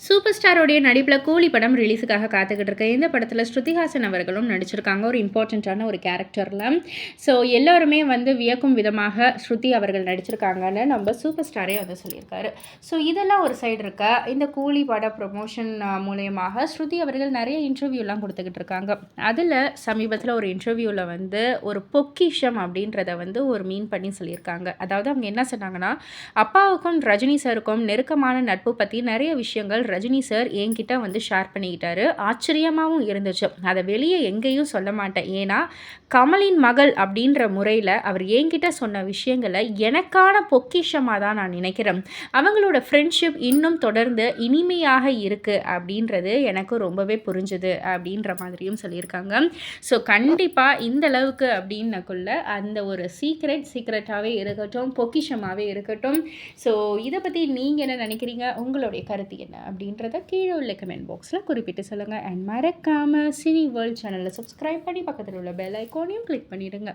Super ஸ்டாரோடைய நடிப்பில் கூலி படம் ரிலீஸுக்காக காத்துக்கிட்டு இருக்க இந்த படத்தில் ஸ்ருதிஹாசன் அவர்களும் நடிச்சிருக்காங்க. ஒரு இம்பார்ட்டண்ட்டான ஒரு கேரக்டரில் ஸோ எல்லோருமே வந்து வியக்கும் விதமாக ஸ்ருதி அவர்கள் நடிச்சிருக்காங்கன்னு நம்ம சூப்பர் ஸ்டாரே வந்து சொல்லியிருக்காரு. ஸோ இதெல்லாம் ஒரு சைடு இருக்க? இந்த கூலி பட ப்ரொமோஷன் மூலயமாக ஸ்ருதி அவர்கள் நிறைய இன்டர்வியூலாம் கொடுத்துக்கிட்டு இருக்காங்க அதில் சமீபத்தில் ஒரு இன்டர்வியூவில் வந்து ஒரு பொக்கிஷம் அப்படின்றத வந்து ஒரு மீன் பண்ணி சொல்லியிருக்காங்க. அதாவது அவங்க என்ன சொன்னாங்கன்னா அப்பாவுக்கும் ரஜினி சாருக்கும் நெருக்கமான நட்பு பற்றி நிறைய விஷயங்கள் ரஜினி சார் என்கிட்ட வந்து ஷேர் பண்ணிக்கிட்டாரு. ஆச்சரியமாகவும் இருந்துச்சு. அதை வெளியே எங்கேயும் சொல்ல மாட்டேன். ஏன்னா கமலின் மகள் அப்படின்ற முறையில் அவர் என்கிட்ட சொன்ன விஷயங்களை எனக்கான பொக்கிஷமாக தான் நான் நினைக்கிறேன். அவங்களோட ஃப்ரெண்ட்ஷிப் இன்னும் தொடர்ந்து இனிமையாக இருக்குது அப்படின்றது எனக்கு ரொம்பவே புரிஞ்சுது அப்படின்ற மாதிரியும் சொல்லியிருக்காங்க. ஸோ கண்டிப்பாக இந்த அளவுக்கு அப்படின்னக்குள்ள அந்த ஒரு சீக்ரெட் சீக்ரெட்டாகவே இருக்கட்டும் பொக்கிஷமாகவே இருக்கட்டும். ஸோ இதை பற்றி நீங்கள் என்ன நினைக்கிறீங்க? உங்களுடைய கருத்து என்ன? அப்படின்றத கீழே உள்ள கமெண்ட் பாக்ஸில் குறிப்பிட்டு சொல்லுங்கள் அண்ட் மறக்காமல் சினி வேர்ல்ட் சேனலை சப்ஸ்கிரைப் பண்ணி பக்கத்தில் உள்ள பெல் ஐக்கானையும் கிளிக் பண்ணிவிடுங்க